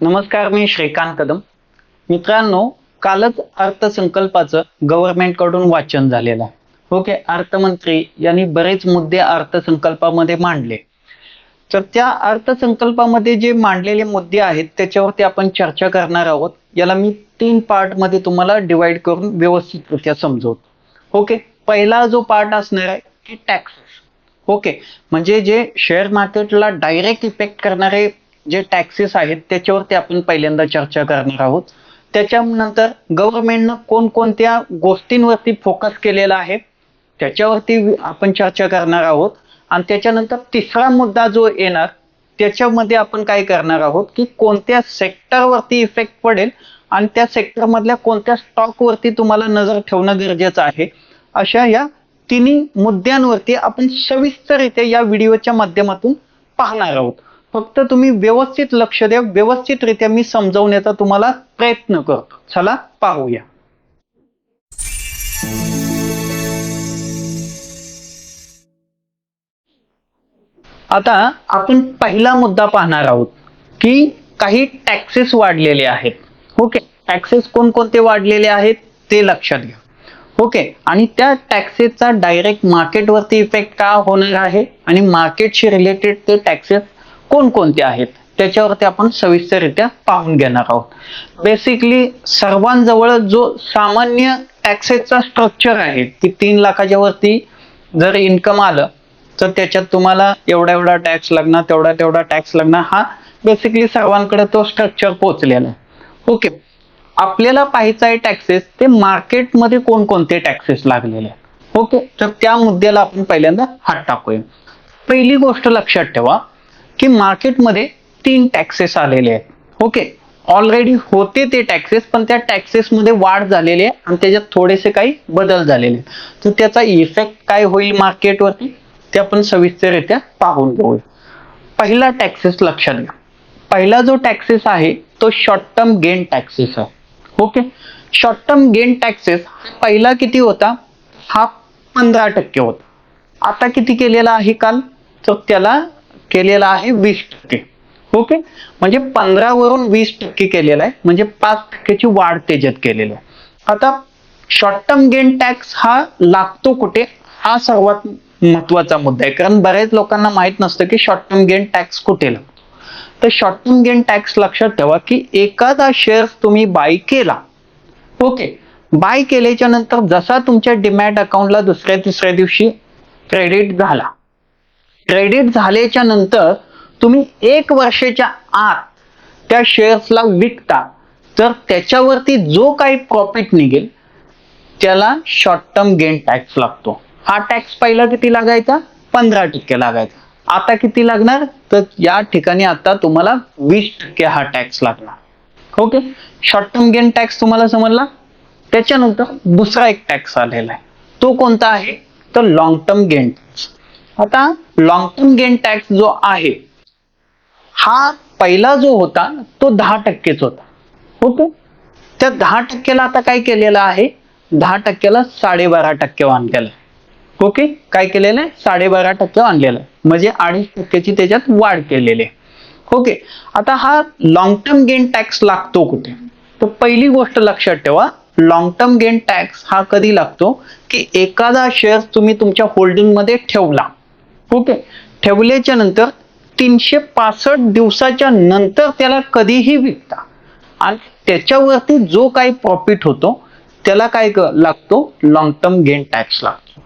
नमस्कार मी श्रीकांत कदम. मित्रांनो कालच अर्थसंकल्पाचं गव्हर्नमेंटकडून वाचन झालेलं आहे. ओके अर्थमंत्री यांनी बरेच मुद्दे अर्थसंकल्पामध्ये मांडले. तर त्या अर्थसंकल्पामध्ये जे मांडलेले मुद्दे आहेत त्याच्यावरती आपण चर्चा करणार आहोत. याला मी तीन पार्टमध्ये तुम्हाला डिवाइड करून व्यवस्थितरित्या समजवतो. ओके पहिला जो पार्ट असणार आहे की टॅक्सेस ओके म्हणजे जे शेअर मार्केटला डायरेक्ट इफेक्ट करणारे जे टॅक्सेस आहेत त्याच्यावरती आपण पहिल्यांदा चर्चा करणार आहोत. त्याच्यानंतर गव्हर्नमेंटनं कोणकोणत्या गोष्टींवरती फोकस केलेला आहे त्याच्यावरती आपण चर्चा करणार आहोत. आणि त्याच्यानंतर तिसरा मुद्दा जो येणार त्याच्यामध्ये आपण काय करणार आहोत की कोणत्या सेक्टरवरती इफेक्ट पडेल आणि त्या सेक्टर मधल्या कोणत्या स्टॉकवरती तुम्हाला नजर ठेवणं गरजेचं आहे अशा या तिन्ही मुद्द्यांवरती आपण सविस्तररित्या या व्हिडिओच्या माध्यमातून पाहणार आहोत. फक्त तुम्ही व्यवस्थित लक्ष द्या व्यवस्थितरित्या मी समजवण्याचा तुम्हाला प्रयत्न करतो. चला पाहूया. आता आपण पहिला मुद्दा पाहणार आहोत की काही टॅक्सेस वाढलेले आहेत. ओके टॅक्सेस कोणकोणते वाढलेले आहेत ते लक्षात घ्या. ओके आणि त्या टॅक्सेसचा डायरेक्ट मार्केटवरती इफेक्ट का होणार आहे? आणि मार्केटशी रिलेटेड ते टॅक्सेस कोणकोणते आहेत? त्याच्यावरती आपण सविस्तररित्या पाहून घेणार आहोत. बेसिकली सर्वांजवळ जो सामान्य टॅक्सेसचा स्ट्रक्चर आहे की तीन लाखाच्या वरती जर इन्कम आलं तर त्याच्यात तुम्हाला एवढा एवढा टॅक्स लागणार तेवढा तेवढा टॅक्स लागणार हा बेसिकली सर्वांकडे तो स्ट्रक्चर पोहोचलेला आहे. ओके आपल्याला पाहायचं आहे टॅक्सेस ते मार्केटमध्ये कोणकोणते टॅक्सेस लागलेले आहेत. ओके तर त्या मुद्द्याला आपण पहिल्यांदा हात टाकूया. पहिली गोष्ट लक्षात ठेवा की मार्केटमध्ये तीन टॅक्सेस आलेले आहेत. ओके? ऑलरेडी होते ते टॅक्सेस पण त्या टॅक्सेसमध्ये वाढ झालेली आहे आणि त्याच्यात थोडेसे काही बदल झालेले आहेत. तर त्याचा इफेक्ट काय होईल मार्केटवरती? ते आपण सविस्तररित्या पाहून घेऊया पहिला टॅक्सेस लक्षात घ्या. पहिला जो टॅक्सेस आहे तो शॉर्ट टर्म गेन टॅक्सेस आहे. Okay? Short term gain taxes पहिला किती होता? हा पंधरा टक्के होता. आता किती केलेला आहे काल? तर त्याला केलेला आहे वीस टक्के. ओके? म्हणजे पंधरा वरून वीस टक्के केलेला आहे. म्हणजे पाच टक्क्याची वाढ त्याच्यात केलेली आहे. आता शॉर्ट टर्म गेन टॅक्स हा लागतो कुठे? हा सर्वात महत्त्वाचा मुद्दा आहे. कारण बऱ्याच लोकांना माहीत नसतं की शॉर्ट टर्म गेन टॅक्स कुठे लागतो. तर शॉर्ट टर्म गेन टॅक्स लक्षात ठेवा की एखादा शेअर तुम्ही बाय केला. ओके? बाय केल्याच्यानंतर जसा तुमच्या डिमॅट अकाउंटला दुसऱ्या तिसऱ्या दिवशी क्रेडिट झाला. क्रेडिट झाल्याच्यानंतर तुम्ही एक वर्षाच्या आत त्या शेअर्सला विकता. तर त्याच्यावरती जो काही प्रॉफिट निघेल त्याला शॉर्ट टर्म गेन टॅक्स लागतो. हा टॅक्स पहिला किती लागायचा? पंधरा टक्के लागायचा. आता किती लागणार? तर या ठिकाणी आता तुम्हाला वीस टक्के हा टॅक्स लागणार. Okay short term gain tax तुम्हाला समजला? त्याच्यानंतर दुसरा एक टॅक्स आलेला आहे. तो कोणता आहे? तर लॉंग टर्म गेन टॅक्स आता लॉंग टर्म गेन टॅक्स जो आहे हा पहिला जो होता तो दहा टक्केच होता. ओके? त्या दहा टक्क्याला आता काय केलेलं आहे? दहा टक्क्याला साडेबारा टक्के आणलेलं आहे. ओके? काय केलेलं आहे? साडेबारा टक्के आणलेलं आहे. म्हणजे अडीच टक्क्याची त्याच्यात वाढ केलेली आहे. ओके? आता हा लॉंग टर्म गेन टॅक्स लागतो कुठे? तर पहिली गोष्ट लक्षात ठेवा लॉंग टर्म गेन टॅक्स हा कधी लागतो? की एखादा शेअर तुम्ही तुमच्या होल्डिंगमध्ये ठेवला. ओके. ठेवल्याच्या नंतर तीनशे पासष्ट दिवसाच्या नंतर त्याला कधीही विकता. आणि त्याच्यावरती जो काही प्रॉफिट होतो त्याला काय लागतो? लॉंग टर्म गेन टॅक्स लागतो.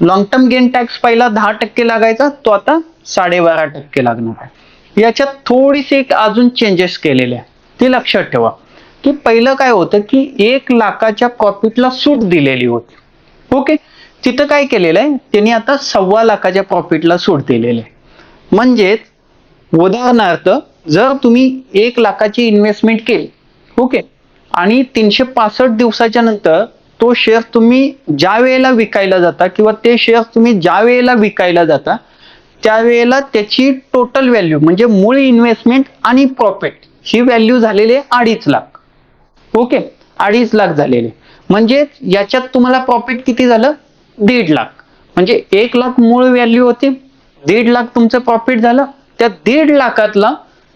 लॉंग टर्म गेन टॅक्स पहिला दहा टक्के लागायचा तो आता साडेबारा टक्के लागणार आहे. याच्यात थोडीशी एक अजून चेंजेस केलेले आहे ते लक्षात ठेवा. की पहिलं काय होतं की एक लाखाच्या प्रॉफिटला सूट दिलेली होती. ओके? तिथं काय केलेलं आहे? त्यांनी आता सव्वा लाखाच्या प्रॉफिटला सूट दिलेली आहे. म्हणजेच उदाहरणार्थ जर तुम्ही एक लाखाची इन्व्हेस्टमेंट केली ओके आणि तीनशे पासष्ट दिवसाच्या नंतर तो शेअर तुम्ही ज्या वेळेला विकायला जाता किंवा ते शेअर तुम्ही ज्या वेळेला विकायला जाता त्यावेळेला त्याची टोटल व्हॅल्यू म्हणजे मूळ इन्व्हेस्टमेंट आणि प्रॉफिट ही व्हॅल्यू झालेली आहे अडीच लाख. ओके अडीच लाख झालेले म्हणजे याच्यात तुम्हाला प्रॉफिट किती झालं? दीड लाख. म्हणजे एक लाख मूळ व्हॅल्यू होती दीड लाख तुमचं प्रॉफिट झालं त्या दीड लाखातला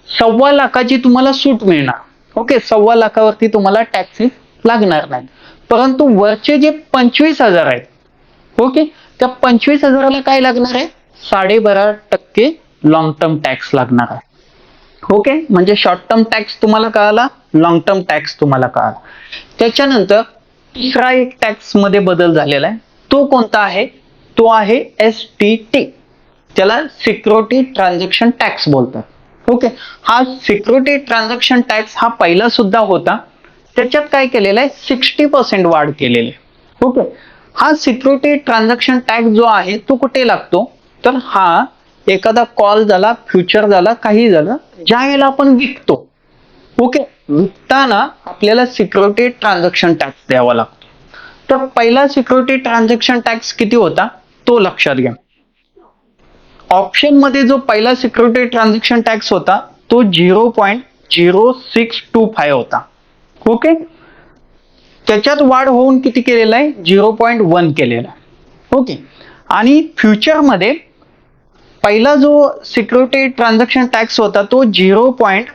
सव्वा लाखाची तुम्हाला सूट मिळणार. ओके सव्वा लाखावरती तुम्हाला टॅक्सेस लागणार नाही. परंतु वरचे जे पंचवीस हजार आहेत ओके त्या पंचवीस हजाराला काय लागणार आहे? साडेबारा टक्के लॉंग टर्म टॅक्स लागणार आहे. ओके म्हणजे शॉर्ट टर्म टॅक्स तुम्हाला कळाला लॉंग टर्म टॅक्स तुम्हाला कळाला. त्याच्यानंतर तिसरा एक टॅक्समध्ये बदल झालेला आहे. तो कोणता आहे? तो आहे एस टी टी त्याला सिक्युरिटी ट्रान्झॅक्शन टॅक्स बोलतात. ओके हा सिक्युरिटी ट्रान्झॅक्शन टॅक्स हा पहिला सुद्धा होता. त्याच्यात काय केलेलं आहे? सिक्स्टी पर्सेंट वाढ केलेली आहे. ओके हा सिक्युरिटी ट्रान्झॅक्शन टॅक्स जो आहे तो कुठे लागतो? तर हा एखादा कॉल झाला फ्युचर झाला काही झालं ज्या वेळेला आपण विकतो. ओके विकताना आपल्याला सिक्युरिटी ट्रान्झॅक्शन टॅक्स द्यावा लागतो. तर पहिला सिक्युरिटी ट्रान्झॅक्शन टॅक्स किती होता? तो लक्षात घ्या. ऑप्शनमध्ये जो पहिला सिक्युरिटी ट्रान्झॅक्शन टॅक्स होता तो zero point zero six two five होता. ओके त्याच्यात वाढ होऊन किती केलेला आहे? झिरो पॉईंट वन केलेला आहे. ओके आणि फ्युचरमध्ये पहिला जो सिक्युरिटी ट्रान्झॅक्शन टॅक्स होता तो zero point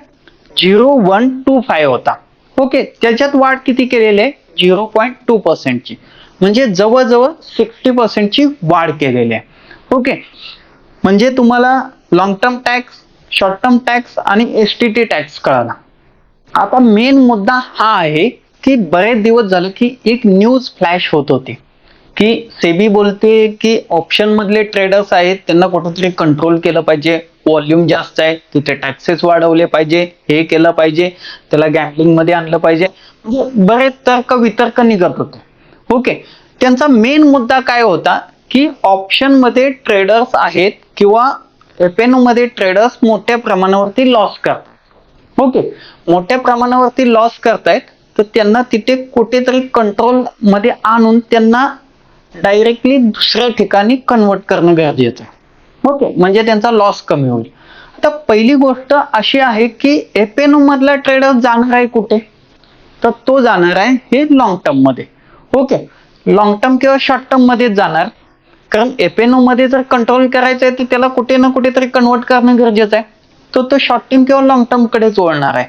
zero one two five होता. ओके त्याच्यात वाढ किती केलेली आहे? झिरो पॉईंट टू पर्सेंटची म्हणजे जवळजवळ सिक्स्टी पर्सेंटची वाढ केलेली आहे. ओके? म्हणजे तुम्हाला long term tax short term tax आणि एस टी टी टॅक्स कळाला. आता मेन मुद्दा हा आहे की बरेच दिवस झालं की एक न्यूज फ्लॅश होत होती. की सेबी बोलते की ऑप्शन मधले ट्रेडर्स आहेत त्यांना कुठेतरी कंट्रोल केलं पाहिजे. व्हॉल्यूम जास्त आहे तिथे टॅक्सेस वाढवले पाहिजे हे केलं पाहिजे त्याला गॅम्बलिंगमध्ये आणलं पाहिजे. म्हणजे बरेच तर्क वितर्क निघत होते. ओके त्यांचा मेन मुद्दा काय होता की ऑप्शनमध्ये ट्रेडर्स आहेत किंवा एफएनओ मध्ये ट्रेडर्स मोठ्या प्रमाणावरती लॉस करतात. ओके मोठ्या प्रमाणावरती लॉस करतायत तर त्यांना तिथे कुठेतरी कंट्रोलमध्ये आणून त्यांना डायरेक्टली दुसऱ्या ठिकाणी कन्वर्ट करणं गरजेचं आहे. ओके. म्हणजे त्यांचा लॉस कमी होईल. आता पहिली गोष्ट अशी आहे की एपेनो मधला ट्रेडर जाणार आहे कुठे? तर तो जाणार आहे हे लॉंग टर्ममध्ये. ओके. लॉंग टर्म किंवा शॉर्ट टर्म मध्येच जाणार. कारण एपेनो मध्ये जर कंट्रोल करायचं आहे तर त्याला कुठे ना कुठेतरी कन्वर्ट करणं गरजेचं आहे. तर तो शॉर्ट टर्म किंवा लॉंग टर्म कडेच वळणार आहे.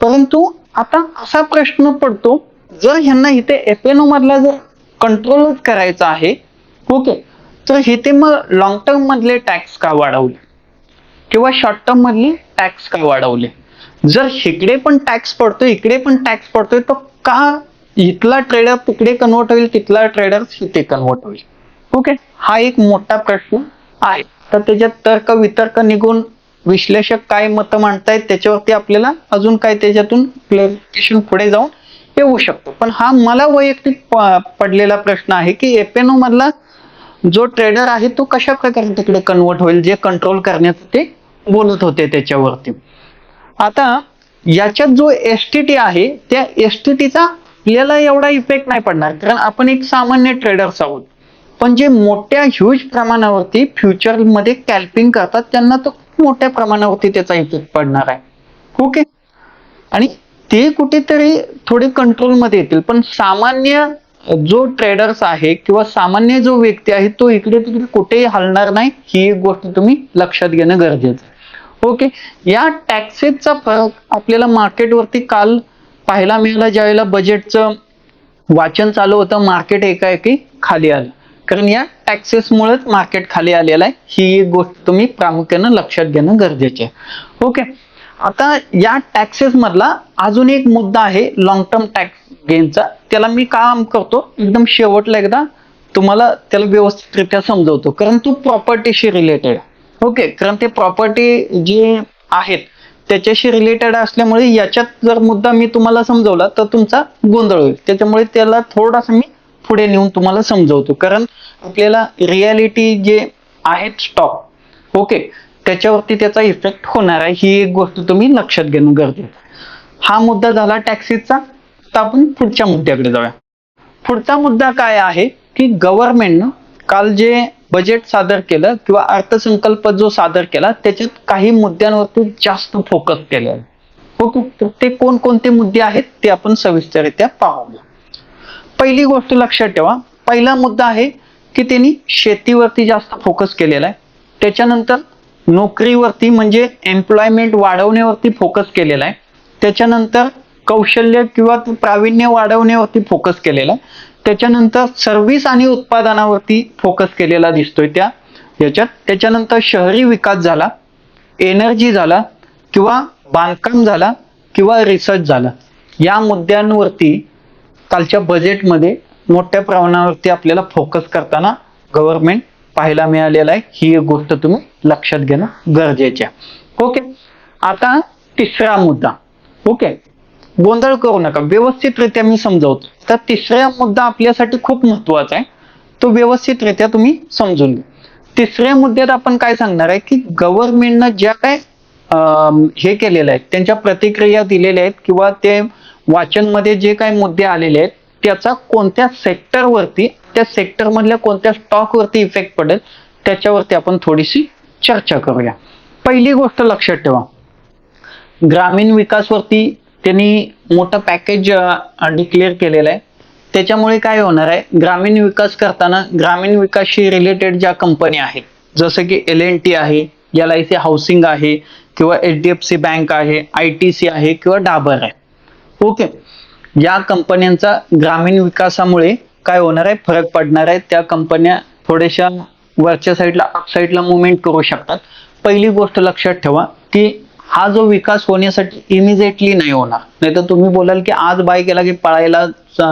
परंतु आता असा प्रश्न पडतो जर ह्यांना इथे एपेनो मधला जर कंट्रोलच करायचा आहे ओके. तर इथे मग लॉंग टर्म मधले टॅक्स का वाढवले? किंवा शॉर्ट टर्म मधले टॅक्स का वाढवले? जर इकडे पण टॅक्स पडतोय इकडे पण टॅक्स पडतोय तर का इथला ट्रेडर तिकडे कन्वर्ट होईल तिथला ट्रेडर इथे कन्वर्ट होईल? ओके हा एक मोठा प्रश्न आहे. तर त्याच्यात तर्क वितर्क निघून विश्लेषक काय मतं मांडतायत त्याच्यावरती आपल्याला अजून काय त्याच्यातून क्लॅरिफिकेशन पुढे जाऊन येऊ शकतो. पण हा मला वैयक्तिक पडलेला प्रश्न आहे की एपेनो मधला जो ट्रेडर आहे तो कशा प्रकारे तिकडे कन्वर्ट होईल जे कंट्रोल करण्याचं ते बोलत होते त्याच्यावरती. आता याच्यात जो एस टी टी आहे त्या एस टी टीचा आपल्याला एवढा इफेक्ट नाही पडणार कारण आपण एक सामान्य ट्रेडर्स आहोत. पण जे मोठ्या ह्यूज प्रमाणावरती फ्युचरमध्ये कॅल्पिंग करतात त्यांना तो खूप मोठ्या प्रमाणावरती त्याचा इफेक्ट पडणार आहे. ओके आणि ते कुठेतरी थोडे कंट्रोलमध्ये येतील पण सामान्य जो ट्रेडर्स आहे किंवा सामान्य जो व्यक्ती आहे तो इकडे तिकडे कुठेही हलणार नाही ही एक गोष्ट तुम्ही लक्षात घेणं गरजेचं आहे. ओके या टॅक्सेसचा फरक आपल्याला मार्केटवरती काल पाहायला मिळाला ज्यावेळेला बजेटचं वाचन चालू होतं मार्केट एकाएकी खाली आलं. कारण या टॅक्सेसमुळेच मार्केट खाली आलेलं आहे ही एक गोष्ट तुम्ही प्रामुख्यानं लक्षात घेणं गरजेचे आहे. ओके आता या टॅक्सेस मधला अजून एक मुद्दा आहे लॉंग टर्म टॅक्स गेनचा त्याला मी काम करतो एकदम शेवटला एकदा तुम्हाला त्याला व्यवस्थितरित्या समजवतो. कारण तो प्रॉपर्टीशी रिलेटेड ओके कारण ते प्रॉपर्टी जे आहेत त्याच्याशी रिलेटेड असल्यामुळे याच्यात जर मुद्दा मी तुम्हाला समजवला तर तुमचा गोंधळ होईल. त्याच्यामुळे त्याला थोडासा मी पुढे नेऊन तुम्हाला समजवतो. कारण आपल्याला रियालिटी जे आहेत स्टॉक ओके त्याच्यावरती त्याचा इफेक्ट होणार आहे. ही एक गोष्ट तुम्ही लक्षात घेणं गरजेचं हा मुद्दा झाला टॅक्सीचा तर आपण पुढच्या मुद्द्याकडे जाऊया. पुढचा मुद्दा काय आहे? की गव्हर्नमेंटनं काल जे बजेट सादर केलं किंवा अर्थसंकल्प जो सादर केला त्याच्यात काही मुद्द्यांवरती जास्त फोकस केलेला आहे. हो ओके तर ते कोणकोणते मुद्दे आहेत ते आपण सविस्तररित्या पाहूया. पहिली गोष्ट लक्षात ठेवा. पहिला मुद्दा आहे की त्यांनी शेतीवरती जास्त फोकस केलेला आहे. त्याच्यानंतर नोकरीवरती म्हणजे एम्प्लॉयमेंट वाढवण्यावरती फोकस केलेला आहे. त्याच्यानंतर कौशल्य किंवा प्राविण्य प्रावीण्य वाढवण्यावरती फोकस केलेला आहे. त्याच्यानंतर सर्व्हिस आणि उत्पादनावरती फोकस केलेला दिसतोय त्या याच्यात त्याच्यानंतर शहरी विकास झाला एनर्जी झाला किंवा बांधकाम झाला किंवा रिसर्च झाला. या मुद्द्यांवरती कालच्या बजेटमध्ये मोठ्या प्रमाणावरती आपल्याला फोकस करताना गव्हर्नमेंट पाहायला मिळालेला आहे. ही एक गोष्ट तुम्ही लक्षात घेणं गरजेचे आहे. ओके आता तिसरा मुद्दा. ओके गोंधळ करू नका. व्यवस्थितरित्या मी समजावतो. तर तिसरा मुद्दा आपल्यासाठी खूप महत्त्वाचा आहे. तो व्यवस्थितरित्या तुम्ही समजून घ्या. तिसऱ्या मुद्द्यात आपण काय सांगणार आहे की गव्हर्नमेंटनं ज्या काय हे केलेलं आहे त्यांच्या प्रतिक्रिया दिलेल्या आहेत किंवा ते वाचनमध्ये जे काही मुद्दे आलेले आहेत त्याचा कोणत्या सेक्टरवरती त्या सेक्टर मधल्या कोणत्या स्टॉकवरती इफेक्ट पडेल त्याच्यावरती आपण थोडीशी चर्चा करूया. पहिली गोष्ट लक्षात ठेवा. ग्रामीण विकासवरती त्यांनी मोठं पॅकेज डिक्लेअर केलेलं आहे. त्याच्यामुळे काय होणार आहे? ग्रामीण विकास करताना ग्रामीण विकासशी रिलेटेड ज्या कंपन्या आहेत जसं की एल एन टी आहे एल आय सी हाऊसिंग आहे किंवा H D F C bank आहे आय टी सी आहे किंवा डाबर आहे. ओके या कंपन्यांचा ग्रामीण विकासामुळे काय होणार आहे? फरक पडणार आहे. त्या कंपन्या थोड्याशा वरच्या साईडला अप साईडला मुवमेंट करू शकतात. पहिली गोष्ट लक्षात ठेवा की हा जो विकास होण्यासाठी इमिजिएटली नाही होणार. नाही तर तुम्ही बोलाल की आज बाय केला की पळायला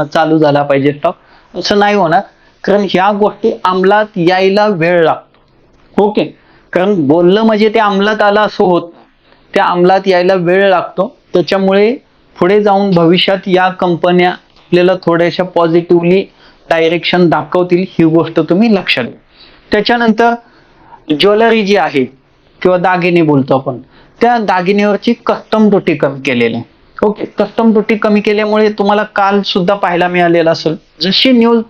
चालू झाला पाहिजे स्टॉक असं नाही होणार. कारण ह्या गोष्टी अंमलात यायला वेळ लागतो. ओके कारण बोललं म्हणजे ते अंमलात आलं असं होत त्या अंमलात यायला वेळ लागतो. त्याच्यामुळे पुढे जाऊन भविष्यात या कंपन्या आपल्याला थोड्याशा पॉझिटिव्हली डायरेक्शन दाखवतील ही गोष्ट तुम्ही लक्षात घ्या. त्याच्यानंतर ज्वेलरी जी आहे किंवा दागिने बोलतो आपण त्या दागिन्यावरची कस्टम ड्युटी कमी केलेली आहे. ओके कस्टम ड्युटी कमी केल्यामुळे तुम्हाला काल सुद्धा पाहायला मिळालेलं असेल. जशी न्यूज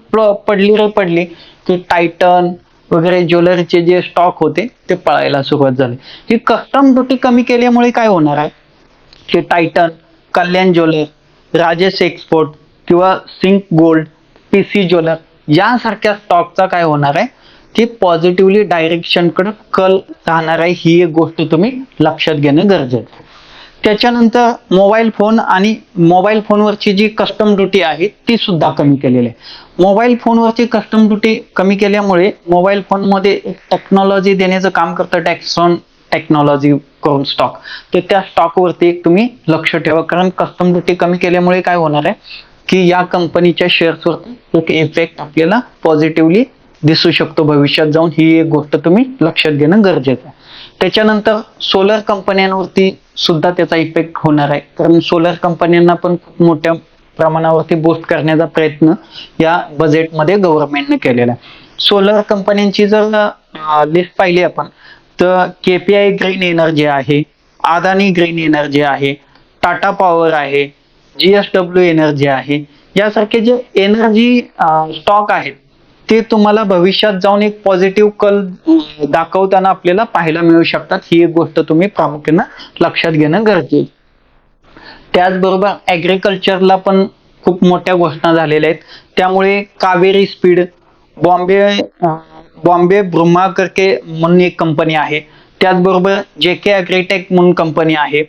पडली रे पडली की टायटन वगैरे ज्वेलरीचे जे स्टॉक होते ते पळायला सुरुवात झाली. ही कस्टम ड्युटी कमी केल्यामुळे काय होणार आहे? की Titan Kalyan jeweller Rajesh export किंवा Senco gold P C jeweller यासारख्या स्टॉकचा काय होणार आहे? की पॉझिटिव्हली डायरेक्शनकडे कल राहणार आहे. ही एक गोष्ट तुम्ही लक्षात घेणं गरजेचं आहे. त्याच्यानंतर मोबाईल फोन आणि मोबाईल फोनवरची जी कस्टम ड्युटी आहे ती सुद्धा कमी केलेली आहे. मोबाईल फोनवरची कस्टम ड्युटी कमी केल्यामुळे मोबाईल फोनमध्ये एक टेक्नॉलॉजी देण्याचं काम करतं टॅक्सॉन टेक्नॉलॉजी करून स्टॉक तर त्या स्टॉकवरती एक तुम्ही लक्ष ठेवा. कारण कस्टम ड्युटी कमी केल्यामुळे काय होणार आहे? की या कंपनीच्या शेअर्सवर एक इफेक्ट आपल्याला पॉझिटिव्हली दिसू शकतो भविष्यात जाऊन. ही एक गोष्ट तुम्ही लक्षात घेणं गरजेचं आहे. त्याच्यानंतर सोलर कंपन्यांवरती सुद्धा त्याचा इफेक्ट होणार आहे. कारण सोलर कंपन्यांना पण खूप मोठ्या प्रमाणावरती बूस्ट करण्याचा प्रयत्न या बजेटमध्ये गव्हर्नमेंटने केलेला आहे. सोलर कंपन्यांची जर लिस्ट पाहिली आपण तर केपीआय ग्रीन एनर्जी आहे अदानी ग्रीन एनर्जी आहे टाटा पॉवर आहे जीएसडब्ल्यू एनर्जी आहे. यासारखे जे एनर्जी स्टॉक आहेत ते तुम्हाला भविष्यात जाऊन एक पॉझिटिव्ह कल दाखवताना आपल्याला पाहायला मिळू शकतात. ही एक गोष्ट तुम्ही प्रामुख्यानं लक्षात घेणं गरजेचं त्याचबरोबर ॲग्रिकल्चरला पण खूप मोठ्या घोषणा झालेल्या आहेत. त्यामुळे कावेरी स्पीड बॉम्बे बॉम्बे ब्रुमा करके म्हणून एक कंपनी आहे. त्याचबरोबर जे के ॲग्रीटेक म्हणून कंपनी आहे.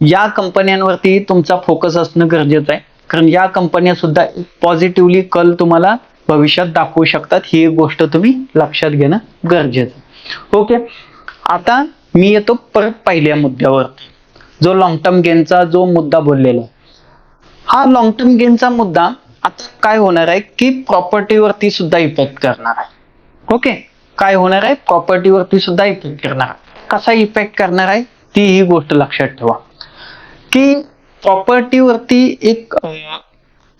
या कंपन्यांवरती तुमचा फोकस असणं गरजेचं आहे. कारण या कंपन्या सुद्धा पॉझिटिव्हली कल तुम्हाला भविष्यात दाखवू शकतात. ही एक गोष्ट तुम्ही लक्षात घेणं गरजेचं आहे. ओके आता मी येतो परत पहिल्या मुद्द्यावर जो लॉंग टर्म गेनचा जो मुद्दा बोललेला आहे. हा लॉंग टर्म गेनचा मुद्दा आता काय होणार आहे की प्रॉपर्टीवरती सुद्धा इफेक्ट करणार आहे. ओके काय होणार आहे? प्रॉपर्टीवरती सुद्धा इफेक्ट करणार आहे. कसा इफेक्ट करणार आहे? ती ही गोष्ट लक्षात ठेवा. की प्रॉपर्टीवरती एक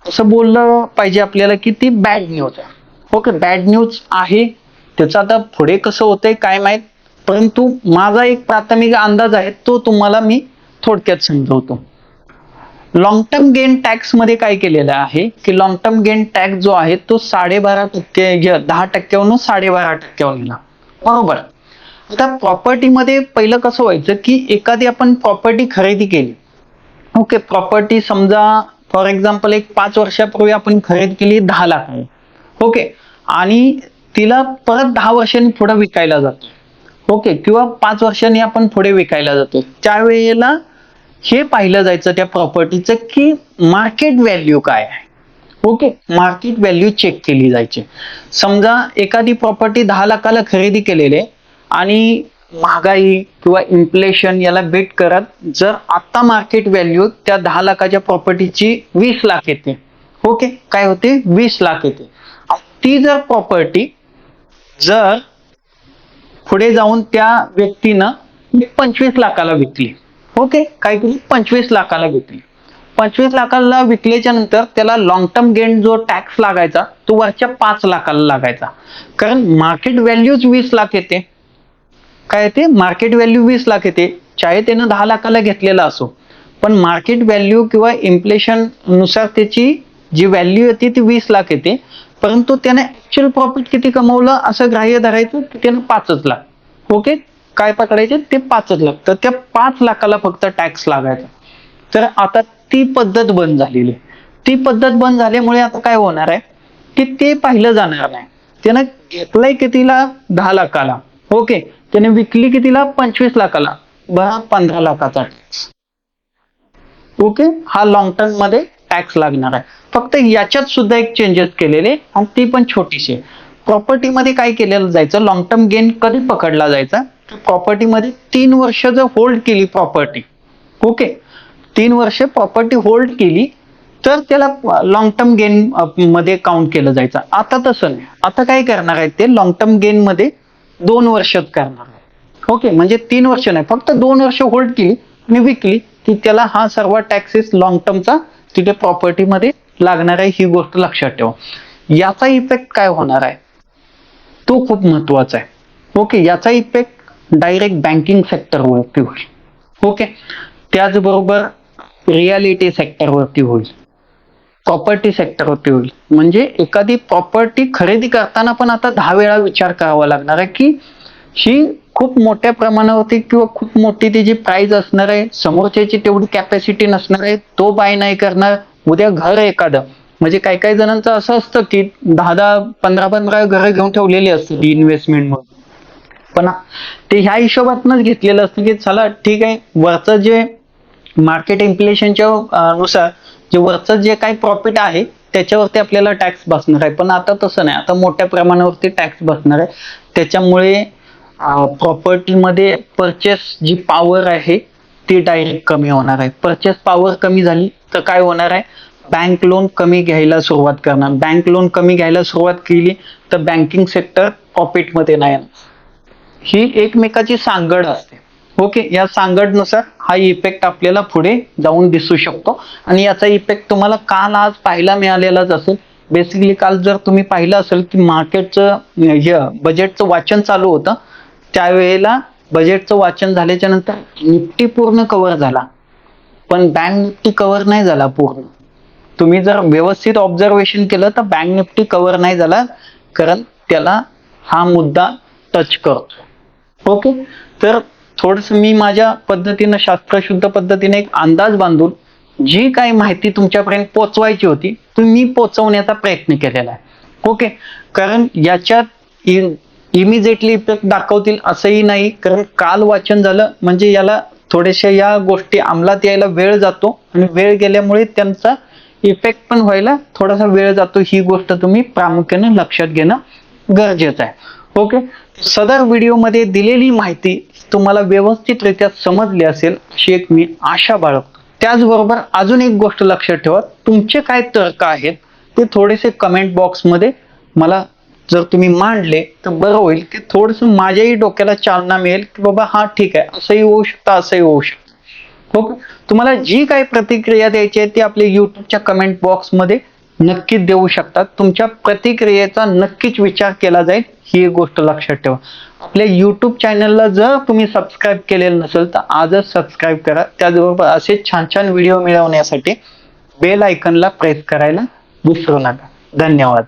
असं बोललं पाहिजे आपल्याला की ती बॅड न्यूज आहे. ओके बॅड न्यूज आहे. त्याचं आता पुढे कसं होतंय काय माहीत? परंतु माझा एक प्राथमिक अंदाज आहे तो तुम्हाला मी थोडक्यात समजवतो. लॉंग टर्म गेन टॅक्समध्ये काय केलेलं आहे? की लॉंग टर्म गेन टॅक्स जो आहे तो साडेबारा टक्के दहा टक्क्यावरून साडेबारा टक्क्यावर गेला. बरोबर. आता प्रॉपर्टीमध्ये पहिलं कसं व्हायचं की एखादी आपण प्रॉपर्टी खरेदी केली. ओके प्रॉपर्टी समजा फॉर एक्झाम्पल एक पाच वर्षापूर्वी आपण खरेदी केली दहा लाख. ओके आणि तिला परत दहा वर्षांनी पुढे विकायला जातो. ओके किंवा पाच वर्षांनी आपण पुढे विकायला जातो. त्यावेळेला हे पाहिलं जायचं त्या प्रॉपर्टीचं की मार्केट व्हॅल्यू काय आहे. ओके मार्केट व्हॅल्यू चेक केली जायची. समजा एखादी प्रॉपर्टी दहा लाखाला खरेदी केलेली आहे आणि महागाई किंवा इन्फ्लेशन याला बेट करत जर आता मार्केट व्हॅल्यू त्या दहा लाखाच्या प्रॉपर्टीची वीस लाख येते. ओके काय होते? वीस लाख येते. ती जर प्रॉपर्टी जर पुढे जाऊन त्या व्यक्तीनं पंचवीस लाखाला विकली. ओके काय केली? पंचवीस लाखाला विकली. पंचवीस लाखाला विकल्याच्या नंतर त्याला लॉंग टर्म गेन जो टॅक्स लागायचा तो वरच्या पाच लाखाला लागायचा. कारण मार्केट व्हॅल्यूच वीस लाख येते. काय येते मार्केट व्हॅल्यू वीस लाख येते चाहे त्यानं दहा लाखाला घेतलेला असो. पण मार्केट व्हॅल्यू किंवा इन्फ्लेशननुसार त्याची जी व्हॅल्यू येते ती वीस लाख येते परंतु त्याने ऍक्च्युअल प्रॉफिट किती कमवलं असं ग्राह्य धरायचं त्यानं पाचच लाख. ओके? काय पकडायचे? ते पाचच लाख. तर त्या पाच लाखाला फक्त टॅक्स लागायचा. तर आता ती पद्धत बंद झालेली आहे. ती पद्धत बंद झाल्यामुळे आता काय होणार आहे? की ते पाहिलं जाणार नाही. त्यानं घेतलंय कितीला? दहा लाखाला. ओके? त्याने विकली कितीला पंचवीस लाखाला. बरा पंधरा लाखाचा. टॅक्स ओके हा लॉंग टर्ममध्ये टॅक्स लागणार आहे. फक्त याच्यात सुद्धा एक चेंजेस केलेले आणि ती पण छोटीशी प्रॉपर्टीमध्ये काय केलेलं जायचं? लॉंग टर्म गेन कधी पकडला जायचा? प्रॉपर्टीमध्ये तीन वर्ष जर होल्ड केली प्रॉपर्टी ओके तीन वर्ष प्रॉपर्टी होल्ड केली तर त्याला लॉंग टर्म गेन मध्ये काउंट केलं जायचं. आता तसं नाही. आता काय करणार आहे ते? लॉंग टर्म गेन मध्ये दोन वर्षात करणार. ओके म्हणजे तीन वर्ष नाही फक्त दोन वर्ष होल्ड केली आणि विकली की त्याला हा सर्व टॅक्सेस लॉंग टर्मचा तिथे प्रॉपर्टीमध्ये लागणार आहे ही गोष्ट लक्षात ठेवा. याचा इफेक्ट काय होणार आहे? तो खूप महत्त्वाचा आहे. ओके याचा इफेक्ट डायरेक्ट बँकिंग सेक्टरवरती होईल. ओके त्याचबरोबर रियालिटी सेक्टरवरती होईल. प्रॉपर्टी सेक्टरवरती होईल. म्हणजे एखादी प्रॉपर्टी खरेदी करताना पण आता दहा वेळा विचार करावा लागणार आहे की ही खूप मोठ्या प्रमाणावरती किंवा खूप मोठी त्याची प्राईज असणार आहे समोरच्याची तेवढी कॅपॅसिटी नसणार आहे तो बाय नाही करणार उद्या घर एखादं. म्हणजे काही काही जणांचं असं असतं की दहा दहा पंधरा पंधरा घरं घेऊन ठेवलेली असतात इन्व्हेस्टमेंट म्हणून पण ते ह्या हिशोबातनच घेतलेलं असतं की चला ठीक आहे वरचं जे मार्केट इन्फ्लेशनच्या नुसार जे वरचं जे काही प्रॉफिट आहे त्याच्यावरती आपल्याला टॅक्स बसणार आहे. पण आता तसं नाही. आता मोठ्या प्रमाणावरती टॅक्स बसणार आहे. त्याच्यामुळे प्रॉपर्टीमध्ये परचेस जी पॉवर आहे ती डायरेक्ट कमी होणार आहे. परचेस पॉवर कमी झाली तर काय होणार आहे? बँक लोन कमी घ्यायला सुरुवात करणार. बँक लोन कमी घ्यायला सुरुवात केली तर बँकिंग सेक्टर प्रॉफिटमध्ये नाही येणार. ही एकमेकाची सांगड असते. ओके या सांगडनुसार हा इफेक्ट आपल्याला पुढे जाऊन दिसू शकतो. आणि याचा इफेक्ट तुम्हाला काल आज पाहायला मिळालेलाच असेल. बेसिकली काल जर तुम्ही पाहिलं असेल की मार्केटचं हे बजेटचं वाचन चालू होतं. त्यावेळेला बजेटचं वाचन झाल्याच्यानंतर निफ्टी पूर्ण कव्हर झाला. पण बँक निफ्टी कव्हर नाही झाला पूर्ण. तुम्ही जर व्यवस्थित ऑब्झर्वेशन केलं तर बँक निफ्टी कव्हर नाही झाला कारण त्याला हा मुद्दा टच करतो. ओके? तर थोडस मी माझ्या पद्धतीनं शास्त्रशुद्ध पद्धतीने एक अंदाज बांधून जी काही माहिती तुमच्यापर्यंत पोचवायची होती ती मी पोचवण्याचा प्रयत्न केलेला आहे. ओके कारण याच्यात इमिजिएटली इफेक्ट दाखवतील असंही नाही. कारण काल वाचन झालं म्हणजे याला थोड्याशा या गोष्टी अंमलात यायला वेळ जातो आणि वेळ गेल्यामुळे त्यांचा इफेक्ट पण व्हायला थोडासा वेळ जातो. ही गोष्ट तुम्ही प्रामुख्याने लक्षात घेणं गरजेचं आहे. ओके? सदर व्हिडिओमध्ये दिलेली माहिती तुम्हाला व्यवस्थितरित्या समजली असेल अशी एक मी आशा बाळगतो. त्याचबरोबर अजून एक गोष्ट लक्षात ठेवा तुमचे काय तर्क आहेत ते थोडेसे कमेंट बॉक्समध्ये मला जर तुम्ही मांडले तर बरं होईल. की थोडस माझ्याही डोक्याला चालना मिळेल की बाबा हा ठीक आहे असंही होऊ शकतं असंही होऊ शकतं. ओके? तुम्हाला जी काही प्रतिक्रिया द्यायची आहे ती आपल्या युट्यूबच्या कमेंट बॉक्समध्ये नक्कीच देऊ शकतात. तुमच्या प्रतिक्रियेचा नक्कीच विचार केला जाईल ही एक गोष्ट लक्षात ठेवा. आपल्या युट्यूब चॅनलला जर तुम्ही सबस्क्राईब केलेलं नसेल तर आजच सबस्क्राईब करा. त्याचबरोबर असे छान छान व्हिडिओ मिळवण्यासाठी बेल आयकनला प्रेस करायला विसरू नका. धन्यवाद.